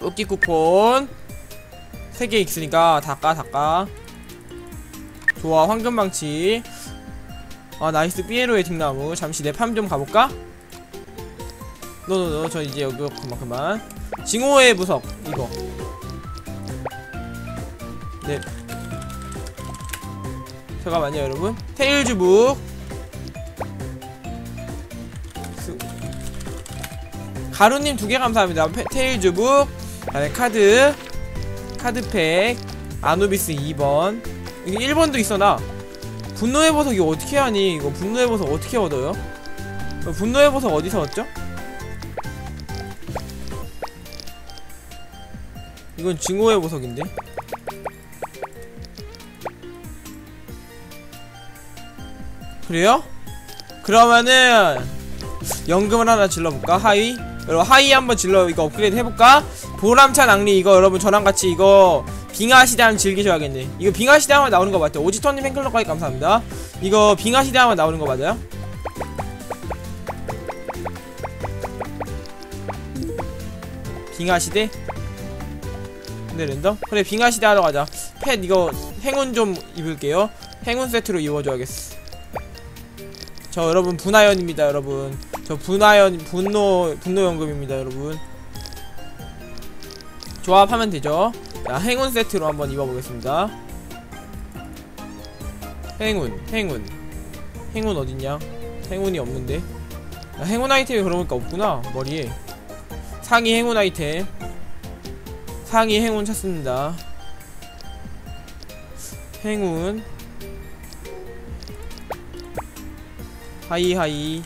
뽑기 쿠폰. 3개 있으니까 닦아 닦아. 좋아 황금망치. 아 나이스. 삐에로의 딩나무. 잠시 내 팜 좀 가볼까? 노노노. 저 이제 여기 그만 그만. 징호의 부석 이거. 네. 잠깐만요 여러분. 테일즈북. 스- 가루님 두 개 감사합니다. 페- 테일즈북. 그 다음에 카드 카드팩 아누비스 2번 이게 1번도 있어 나 분노의 보석 이거 어떻게 하니 이거 분노의 보석 어떻게 얻어요? 어, 분노의 보석 어디서 얻죠? 이건 증오의 보석인데 그래요? 그러면은 연금을 하나 질러볼까? 하이? 여러분 하이 한번 질러 이거 업그레이드 해볼까? 보람찬 앙리 이거 여러분 저랑 같이 이거 빙하시대 한번 즐기셔야겠네 이거 빙하시대 하면 나오는 거 맞죠? 오지터님 팬클럽까지 감사합니다 이거 빙하시대 하면 나오는 거 맞아요? 빙하시대? 네 랜덤? 그래 빙하시대 하러 가자 펫 이거 행운 좀 입을게요 행운 세트로 입어줘야겠어 저 여러분 분하연입니다 여러분 저 분하연 분노 분노연금입니다 여러분 조합하면 되죠. 자 행운 세트로 한번 입어보겠습니다. 행운 행운. 행운 어딨냐? 행운이 없는데? 야, 행운 아이템이 그러니까 없구나 머리에. 상의 행운 아이템. 상의 행운 찾습니다. 행운. 하이 하이.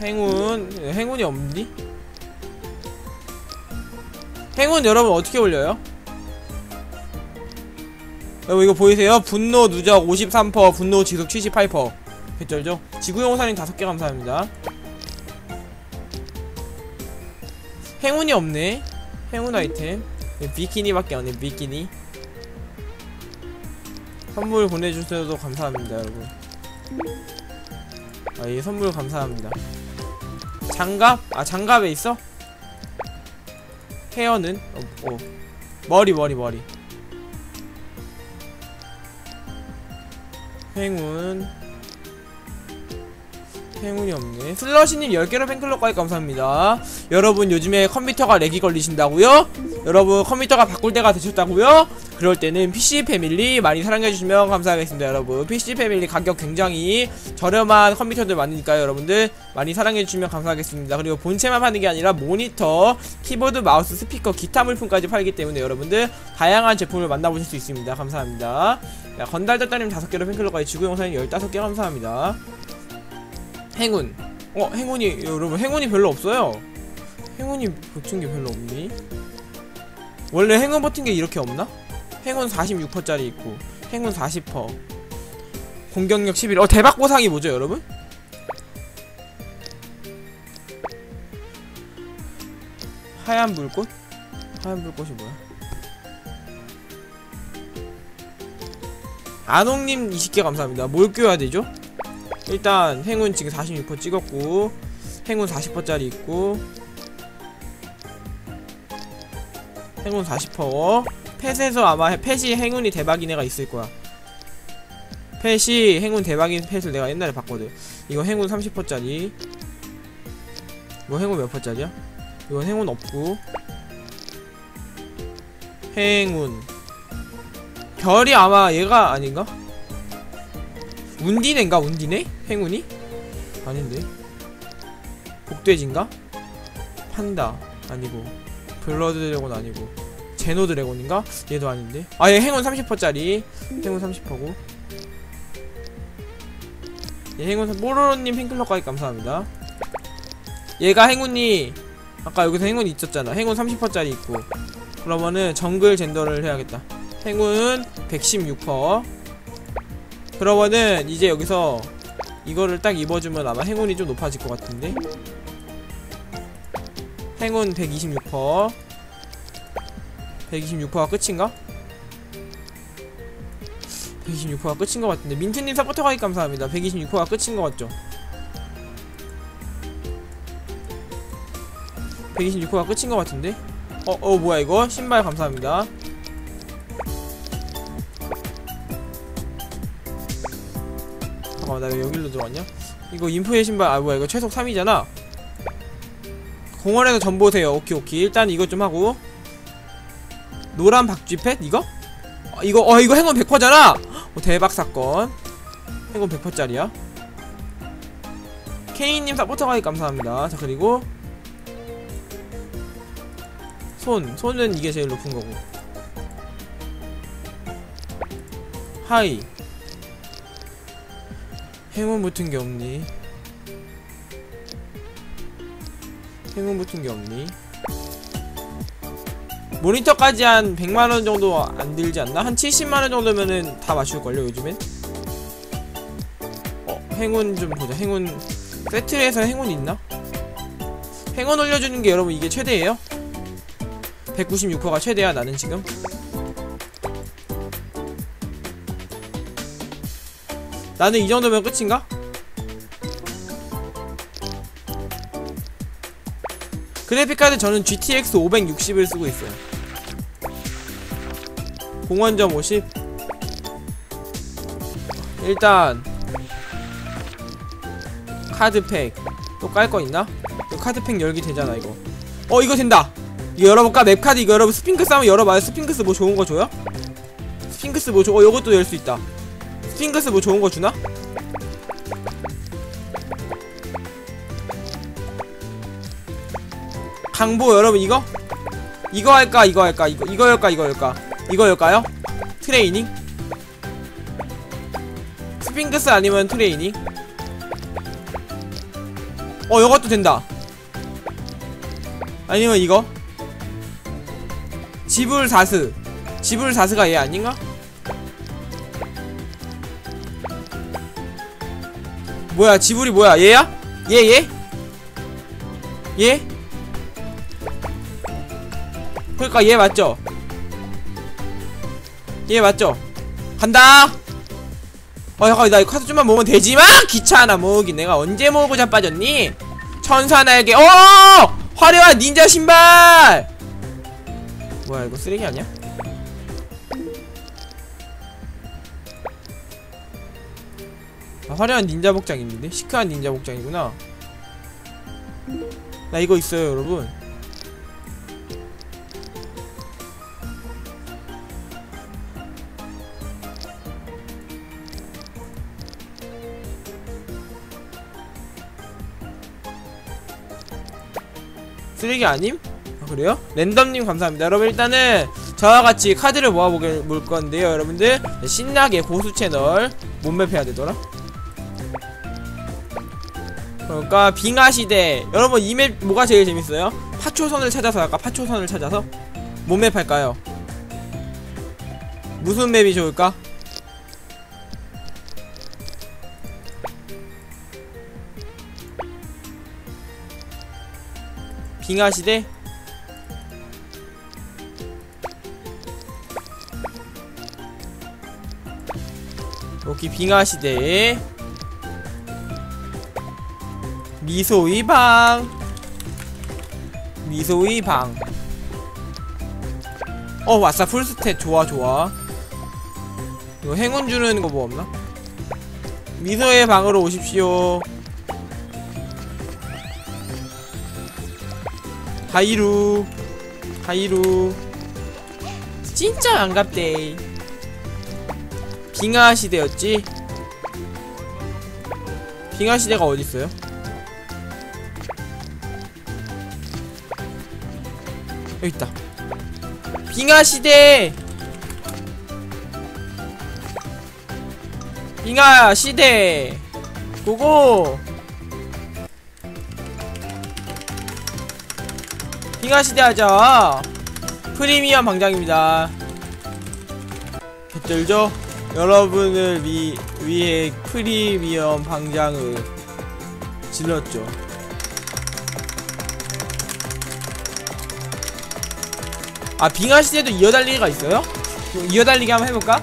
행운. 예, 행운이 없니? 행운 여러분 어떻게 올려요? 여러분 이거 보이세요? 분노 누적 53% 분노 지속 78% 개쩔죠? 지구용 살인 5개 감사합니다 행운이 없네 행운 아이템 예, 비키니밖에 안해 비키니 선물 보내주셔서 감사합니다 여러분 아예 선물 감사합니다 장갑? 아 장갑에 있어? 헤어는? 어, 어. 머리 머리 머리 행운 행운이 없네 슬러시님 10개로 팬클럽까지 감사합니다 여러분 요즘에 컴퓨터가 렉이 걸리신다고요? 여러분 컴퓨터가 바꿀 때가 되셨다고요? 그럴 때는 PC 패밀리 많이 사랑해주시면 감사하겠습니다 여러분. PC 패밀리 가격 굉장히 저렴한 컴퓨터들 많으니까요 여러분들. 많이 사랑해주시면 감사하겠습니다. 그리고 본체만 파는 게 아니라 모니터, 키보드, 마우스, 스피커, 기타 물품까지 팔기 때문에 여러분들 다양한 제품을 만나보실 수 있습니다. 감사합니다. 야, 건달졌다님 5개로 팬클럽까지 지구영상님 15개 감사합니다. 행운. 어 행운이 여러분 행운이 별로 없어요. 행운이 버틴 게 별로 없니? 원래 행운 버틴 게 이렇게 없나? 행운 46%짜리 있고 행운 40% 공격력 11. 어 대박 보상이 뭐죠, 여러분? 하얀 불꽃? 하얀 불꽃이 뭐야? 안홍님 20개 감사합니다. 뭘 껴야 되죠? 일단 행운 지금 46% 찍었고 행운 40%짜리 있고 행운 40% 펫에서 아마 펫이 행운이 대박인 애가 있을 거야 펫이 행운 대박인 펫을 내가 옛날에 봤거든 이거 행운 30%짜리 뭐 행운 몇 퍼짜리야? 이건 행운 없고 행운 별이 아마 얘가 아닌가? 운디네인가 운디네? 행운이? 아닌데 복돼지인가? 판다 아니고 블러드 드래곤 아니고 제노 드래곤인가? 얘도 아닌데. 아 얘 행운 30%짜리. 행운 30%고. 얘 행운 뽀로로님 팬클럽까지 감사합니다. 얘가 행운이 아까 여기서 행운 있었잖아. 행운 30%짜리 있고. 그러면은 정글 젠더를 해야겠다. 행운 116% 그러면은 이제 여기서 이거를 딱 입어주면 아마 행운이 좀 높아질 것 같은데. 행운 126% 126%가 끝인가? 126%가 끝인 것 같은데. 민트님 서포터 가기 감사합니다. 126%가 끝인 것 같죠? 126호가 끝인 것 같은데? 어, 어 뭐야 이거? 신발 감사합니다. 잠깐만 나 왜 여기로 들어왔냐? 이거 인포의 신발 아 뭐야 이거 최속 3이잖아. 공원에서 전 보세요. 오케이 오케이. 일단 이것 좀 하고 노란 박쥐팻 이거? 어, 이거 어 이거 행운 100%잖아! 어, 대박 사건. 행운 100%짜리야? 케이님 사포터 가입 감사합니다. 자 그리고 손. 손은 이게 제일 높은 거고. 하이. 행운 붙은 게 없니? 행운 붙은 게 없니 모니터까지 한 100만원 정도 안 들지 않나? 한 70만원 정도면은 다 맞출걸요 요즘엔? 어 행운 좀 보자 행운 세트에서 행운 있나? 행운 올려주는 게 여러분 이게 최대예요? 196호가 최대야 나는 지금 나는 이 정도면 끝인가? 그래픽카드 저는 GTX 560을 쓰고 있어요 공원점 50 일단 카드팩 또 깔 거 있나? 이거 카드팩 열기 되잖아 이거 어 이거 된다 이거 열어볼까? 맵카드 이거 여러분 스핑크스 한번 열어봐요 스핑크스 뭐 좋은 거 줘요? 스핑크스 뭐 줘? 어 요것도 열 수 있다 스핑크스 뭐 좋은 거 주나? 강보 여러분 이거? 이거 할까 이거 할까 이거 이거 할까 이거 할까 이거 할까요? 트레이닝? 스핑크스 아니면 트레이닝? 어 요것도 된다 아니면 이거? 지불 사스 지불 사스가 얘 아닌가? 뭐야 지불이 뭐야 얘야? 얘 얘? 얘? 그러니까 얘 맞죠? 얘 맞죠? 간다! 어 잠깐 나 카드 좀만 모으면 되지만 귀찮아 모으기 내가 언제 모으고 자빠졌니? 천사 날개 어 화려한 닌자 신발 뭐야 이거 쓰레기 아니야? 아, 화려한 닌자 복장 있는데? 시크한 닌자 복장이구나 나 이거 있어요 여러분 쓰레기 아님? 아, 그래요? 랜덤님 감사합니다 여러분 일단은 저와 같이 카드를 모아보게 볼 건데요 여러분들 신나게 고수 채널 몸맵 해야 되더라 그러니까 빙하시대 여러분 이 맵 뭐가 제일 재밌어요? 파초선을 찾아서 할까? 파초선을 찾아서? 뭔맵 할까요? 무슨 맵이 좋을까? 빙하시대? 오케이 빙하시대 미소의 방 미소의 방 어, 왔어. 풀스탯. 좋아, 좋아. 이거 행운 주는 거 뭐 없나? 미소의 방으로 오십시오. 하이루. 하이루. 진짜 반갑대. 빙하 시대였지? 빙하 시대가 어딨어요? 여기 있다. 빙하 시대. 빙하 시대. 고고. 빙하 시대 하자. 프리미엄 방장입니다. 개쩔죠? 여러분을 위, 위해 프리미엄 방장을 질렀죠. 아 빙하 시대도 이어달리기가 있어요? 이어달리기 한번 해볼까?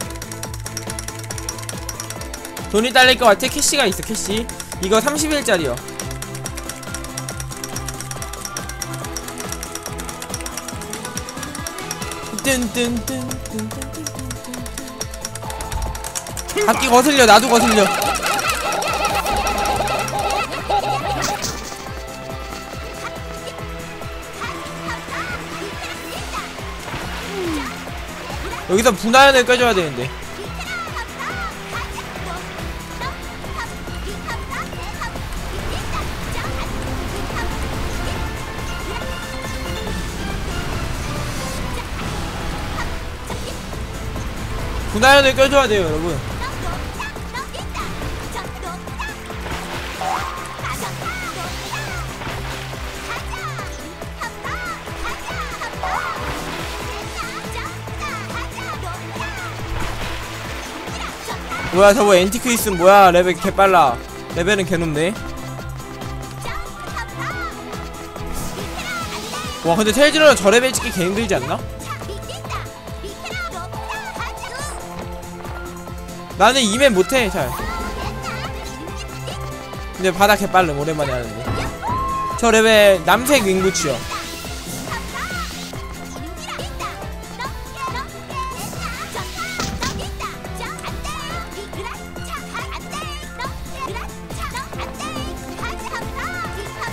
돈이 딸릴 것 같아? 캐시가 있어 캐시 이거 30일짜리요 뜬뜬뜬뜬뜬뜬뜬 바퀴 거슬려 나도 거슬려 여기서 분화연을 껴줘야 되는데 분화연을 껴줘야 돼요 여러분. 뭐야 저거 엔티크이스 뭐야? 레벨 개빨라. 레벨은 개놈네. 와 근데 테일즈는 저 레벨 찍기 개 힘들지 않나? 나는 이맨 못해 잘. 근데 바다 개빨름 오랜만에 하는데 저 레벨 남색 윙부츠요.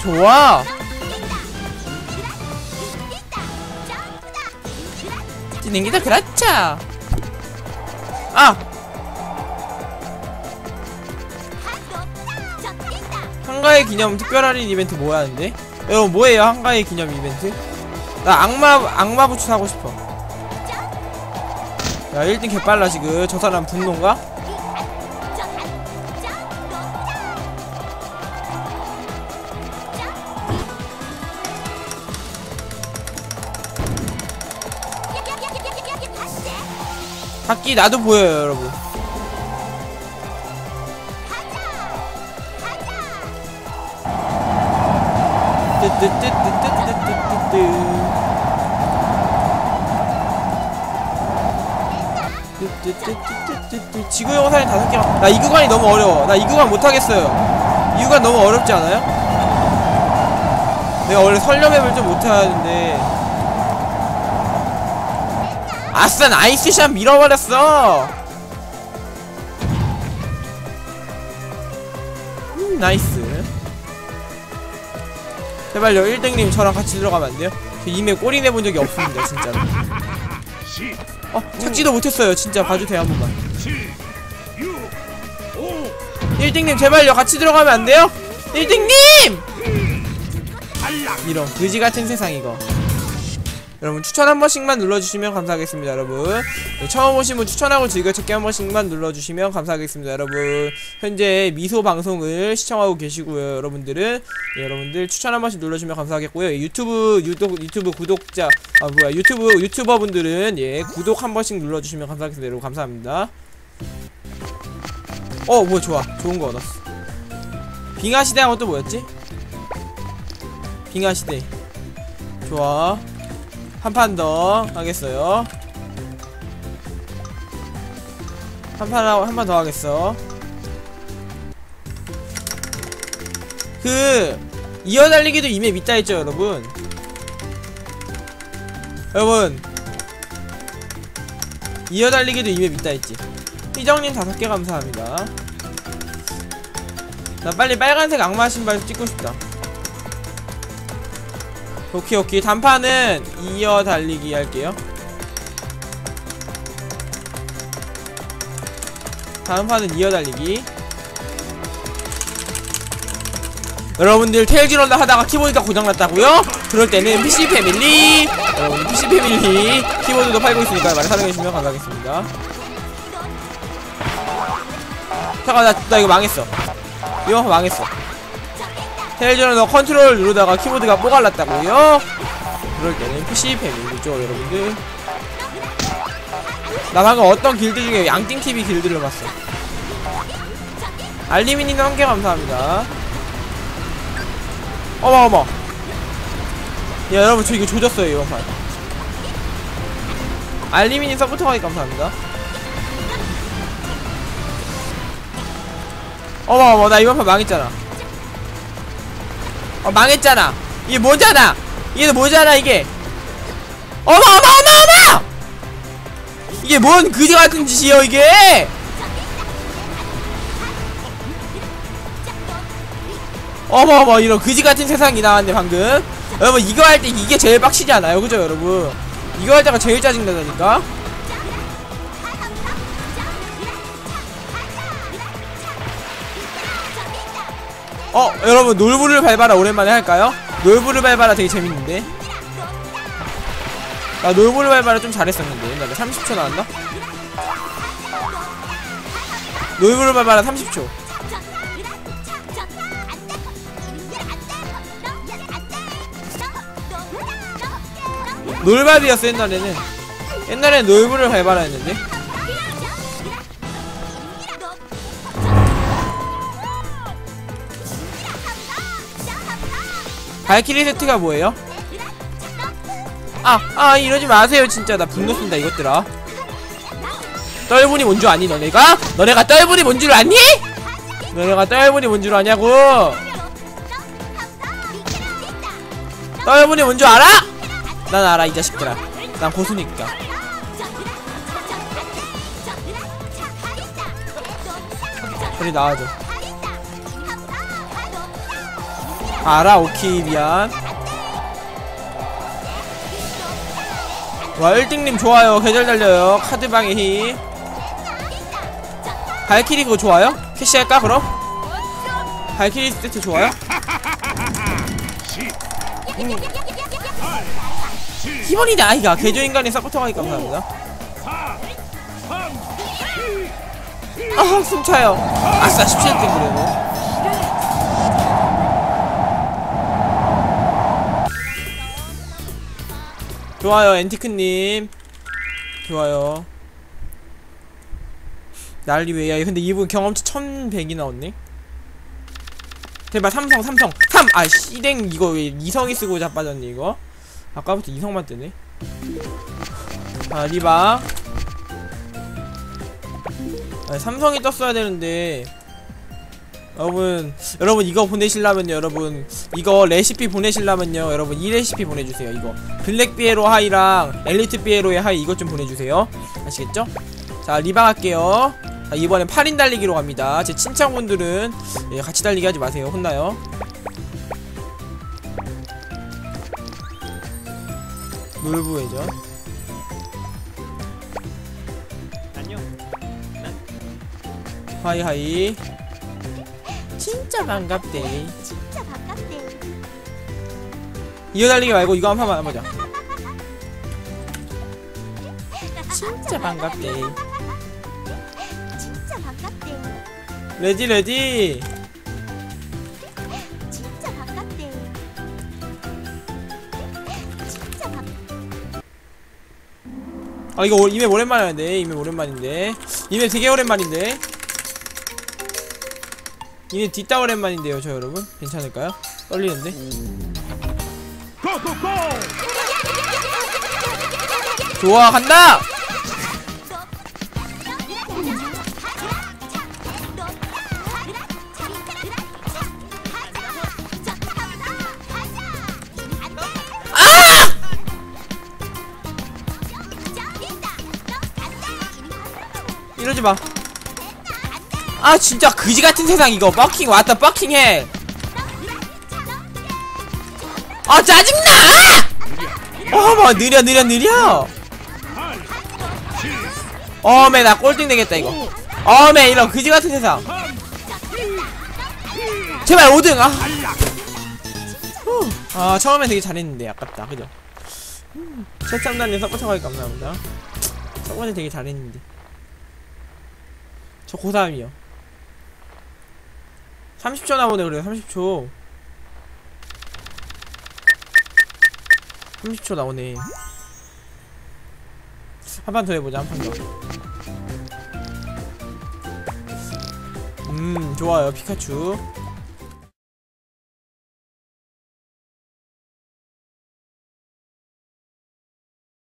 좋아. 뛰는 게더 그렇죠. 아 한가의 기념 특별 할인 이벤트 뭐 하는데? 여러분 뭐예요 한가의 기념 이벤트? 나 악마 악마 부츠 사고 싶어. 야 1등 개빨라 지금 저 사람 분노인가? 바퀴 나도 보여요 여러분. 지구 영상이 다섯 개가 나이 구간이 너무 어려워 나 이 구간 못하겠어요 이 구간 너무 어렵지 않아요? 내가 원래 설명맵을 좀 못하는데 아싸 나이스샷 밀어버렸어 음, 나이스 제발요 1등님 저랑 같이 들어가면 안 돼요? 저 이메 꼬리 내본 적이 없습니다 진짜로 어 찾지도 못했어요 진짜 봐주세요 한 번만 1등님 제발요 같이 들어가면 안 돼요? 1등님! 이런 그지같은 세상 이거 여러분 추천 한 번씩만 눌러주시면 감사하겠습니다 여러분. 네, 처음 오신 분 추천하고 즐겨찾기 한 번씩만 눌러주시면 감사하겠습니다 여러분. 현재 미소 방송을 시청하고 계시고요 여러분들은. 예, 여러분들 추천 한 번씩 눌러주시면 감사하겠고요. 유튜브 유독, 유튜브 구독자 아 뭐야 유튜브 유튜버 분들은 예 구독 한 번씩 눌러주시면 감사하겠습니다 여러분. 감사합니다. 어 뭐야 좋아. 좋은 거 얻었어. 빙하시대 하고 또 뭐였지? 빙하시대. 좋아 한 판 더 하겠어요. 한 판 하고 한 판 더 하겠어. 그 이어 달리기도 이미 믿다 했죠, 여러분. 여러분 이어 달리기도 이미 믿다 했지. 희정님 다섯 개 감사합니다. 나 빨리 빨간색 악마 신발 찍고 싶다. 오케이 오케이. 단판은 이어 달리기 할게요. 다음 판은 이어 달리기. 여러분들 테일즈런다 하다가 키보드가 고장났다고요? 그럴 때는 PC 패밀리. 여러분 PC 패밀리. 키보드도 팔고 있으니까 많이 사랑해주시면 감사하겠습니다. 잠깐 나, 나 이거 망했어. 이거 망했어 너 컨트롤 누르다가 키보드가 뽀갈랐다고요? 그럴 때는 PC 패밀리죠 여러분들. 나 방금 어떤 길드 중에 양띵TV 길드를 봤어 알리미님 한개 감사합니다. 어머 어머. 야 여러분 저 이거 조졌어요 이번 판. 알리미님 서포터 가기 감사합니다. 어머 어머 나 이번 판 망했잖아 어 망했잖아. 이게 뭐잖아. 이게 뭐잖아 이게. 어머 어머 어머 어머! 이게 뭔 그지 같은 짓이에요 이게? 어머 어머 이런 그지 같은 세상이 나왔네 방금. 여러분 이거 할 때 이게 제일 빡치지 않아요? 그죠 여러분? 이거 할 때가 제일 짜증나다니까 어 여러분 놀부를 밟아라 오랜만에 할까요? 놀부를 밟아라 되게 재밌는데? 나 놀부를 밟아라 좀 잘했었는데. 옛날에 30초 나왔나? 놀부를 밟아라 30초. 놀밥이었어 옛날에는. 옛날엔 놀부를 밟아라 했는데 발키리 세트가 뭐예요? 아, 아 이러지 마세요 진짜 나 분노 쓴다 이것들아 떨분이 뭔 줄 아니 너네가? 너네가 떨분이 뭔 줄 아니? 너네가 떨분이 뭔 줄 아냐고 떨분이 뭔 줄 알아? 난 알아 이 자식들아 난 고수니까 저리 나와줘 오케이 미안 와 1등님 좋아요 계절 달려요 카드방의 힘 발키리 그거 좋아요? 캐시할까 그럼? 발키리 세트 좋아요? 음. 희번이다 아이가 개조인간이 서포터가니 감사합니다 아 숨차요 아싸 17등 그래도 좋아요 앤티크님. 좋아요. 난리 왜야? 근데 이분 경험치 1100이 나왔네? 대박 삼성 삼성. 3! 아 씨댕 이거 왜 이성이 쓰고 자빠졌니 이거? 아까부터 이성만 뜨네? 아 리바. 아, 삼성이 떴어야 되는데 여러분 여러분 이거 보내실라면요 여러분. 이거 레시피 보내실라면요 여러분. 이 레시피 보내주세요 이거. 블랙 비에로 하이랑 엘리트 비에로의 하이 이것 좀 보내주세요. 아시겠죠? 자 리방 할게요. 자, 이번엔 8인 달리기로 갑니다. 제 친창분들은 예, 같이 달리기 하지 마세요. 혼나요. 놀부 회전 하이하이 진짜 반갑대 진짜 바깥대. 이어 달리기 말고 이거 한 판만 해보자 진짜 반갑대 진짜 바깥대. 레디 레디 진짜 바깥대. 진짜 바. 아 이거 오- 이맵 오랜만에 하는데 이맵 오랜만인데 이맵 되게 오랜만인데 이맵 뒷다 오랜만인데요 저 여러분 괜찮을까요? 떨리는데 좋아 간다 이러지 마. 아 진짜 그지 같은 세상 이거 버킹 왔다 버킹해. 아 짜증나! 어머 느려 느려 느려. 어메 나 꼴등 되겠다 이거. 어메 이런 그지 같은 세상. 제발 5등 아. 후. 아 처음에 되게 잘했는데 아깝다 그죠? 음, 최첨단님 서포터가기 감사합니다. 저번에 되게 잘했는데. 저 고3이요 30초 나오네 그래. 30초. 30초 나오네. 한 판 더 해보자 한 판더. 음 좋아요 피카츄